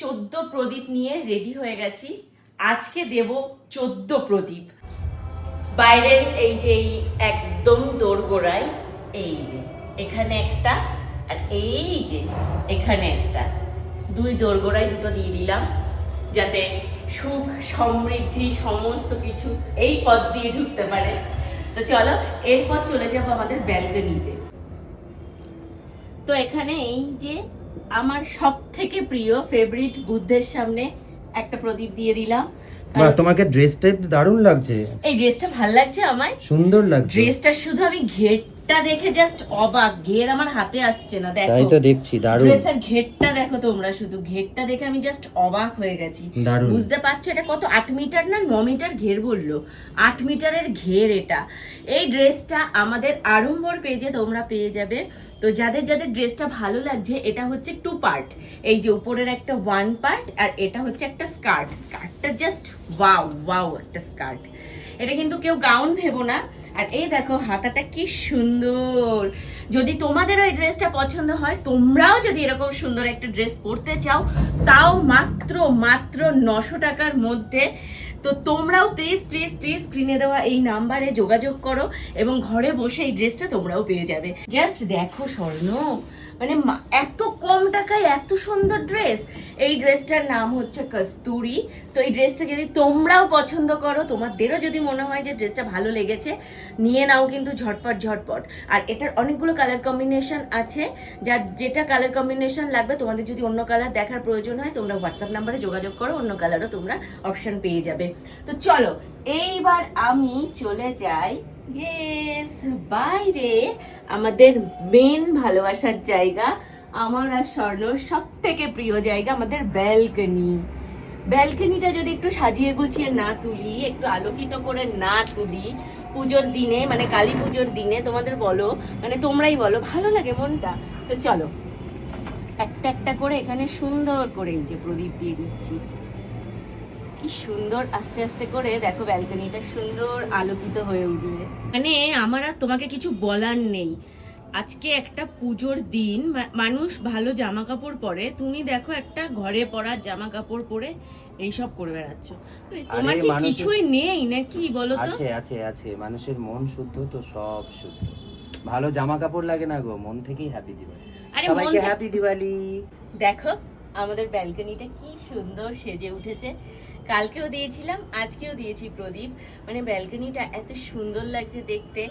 চোদ্দ প্রদীপ নিয়ে রেডি হয়ে গেছি। আজকে দেব চোদ্দ প্রদীপ। বাইরের এই যে একদম দোরগোড়ায় এই যে, এখানে একটা আর এই যে এখানে একটা। দুই দোরগোড়ায় দুটো দিয়ে দিলাম, যাতে সুখ, সমৃদ্ধি, সমস্ত কিছু এই পথ দিয়ে ঢুকতে পারে। তো চলো, এরপর চলে যাব আমাদের ব্যালকনিতে। তো এখানে এই যে আমার সব থেকে প্রিয় ফেভারিট বুদ্ধের সামনে একটা প্রদীপ দিয়ে দিলাম। বা তোমাকে ড্রেসটা দারুণ লাগছে। এই ড্রেসটা ভালো লাগছে আমায়? সুন্দর লাগছে। ড্রেসটা শুধু আমি ঘেরটা দেখে জাস্ট অবাক। ঘের আমার হাতে আসছে না দেখো। তাই তো দেখছি দারুণ। ড্রেসের ঘেরটা দেখো তোমরা শুধু। ঘেরটা দেখে আমি জাস্ট অবাক হয়ে গেছি। বুঝতে পারছ এটা কত? আট মিটার না ন মিটার ঘের বলল। আট মিটারের ঘের এটা। এই ড্রেসটা আমাদের আড়ম্বর পেজে তোমরা পেয়ে যাবে। তো যাদের যাদের ড্রেসটা ভালো লাগছে এটা হচ্ছে টু পার্ট এই যে উপরের একটা ওয়ান পার্ট আর এটা হচ্ছে একটা স্কার্ট স্কার্টটা জাস্ট ওয়াও ওয়াও একটা স্কার্ট এটা কিন্তু কেউ গাউন ভেবো না। আর এই দেখো, হাতাটা কি সুন্দর। যদি তোমাদের ওই ড্রেসটা পছন্দ হয়, তোমরাও যদি এরকম সুন্দর একটা ড্রেস পরতে চাও, তাও মাত্র মাত্র নশো টাকার মধ্যে তো তোমরাও প্লিজ প্লিজ প্লিজ স্ক্রিনে দেওয়া এই নাম্বারে যোগাযোগ করো এবং ঘরে বসে এই ড্রেসটা তোমরাও পেয়ে যাবে। জাস্ট দেখো স্বর্ণ। মানে এত কম টাকায় এত সুন্দর ড্রেস এই ড্রেসটার নাম হচ্ছে কস্তুরি। তো এই ড্রেসটা যদি তোমরাও পছন্দ করো, তোমাদেরও যদি মনে হয় যে ড্রেসটা ভালো লেগেছে, নিয়ে নাও কিন্তু ঝটপট ঝটপট। আর এটার অনেকগুলো কালার কম্বিনেশন আছে। যা যেটা কালার কম্বিনেশন লাগবে, তোমাদের যদি অন্য কালার দেখার প্রয়োজন হয়, তোমরা হোয়াটসঅ্যাপ নাম্বারে যোগাযোগ করো, অন্য কালারও তোমরা অপশন পেয়ে যাবে। তো চলো, এইবার আমি চলে যাই। বাইরে আমাদের মেন ভালোবাসার জায়গা, আমার আর স্বর্ণ সব থেকে প্রিয় জায়গা আমাদের ব্যালকনি ব্যালকনিটা যদি একটু সাজিয়ে গুছিয়ে না তুলি, একটু আলোকিত করে না তুলি, পুজোর দিনে মানে কালী পুজোর দিনে তোমাদের বলো মানে তোমরাই বলো, ভালো লাগে মনটা? তো চলো, একটা একটা করে এখানে সুন্দর করে এই যে প্রদীপ দিয়ে দিচ্ছি। কি সুন্দর আস্তে আস্তে করে দেখো ব্যালকনিটা সুন্দর আলোকিত হয়ে উঠবে। মানে আমার আর তোমাকে কিছু বলার নেই। আজকে একটা পুজোর দিন মানুষ ভালো জামা কাপড় পরে। তুমি দেখো একটা ঘরে পরার জামা কাপড় পরে এইসব করে বেড়াচ্ছ। তোমার কি কিছুই নেই নাকি বলো তো? আছে আছে আছে। মানুষের মন শুদ্ধ তো সব শুদ্ধ। ভালো জামা কাপড় লাগে না গো মন থেকেই হ্যাপি দিওয়ালি। আরে সবাইকে হ্যাপি দিওয়ালি। দেখো আমাদের ব্যালকনিটা কি সুন্দর সেজে উঠেছে। কালকেও দিয়েছিলাম আজকেও দিয়েছি প্রদীপ। মানে ব্যালকনিটা এত সুন্দর লাগছে দেখতে।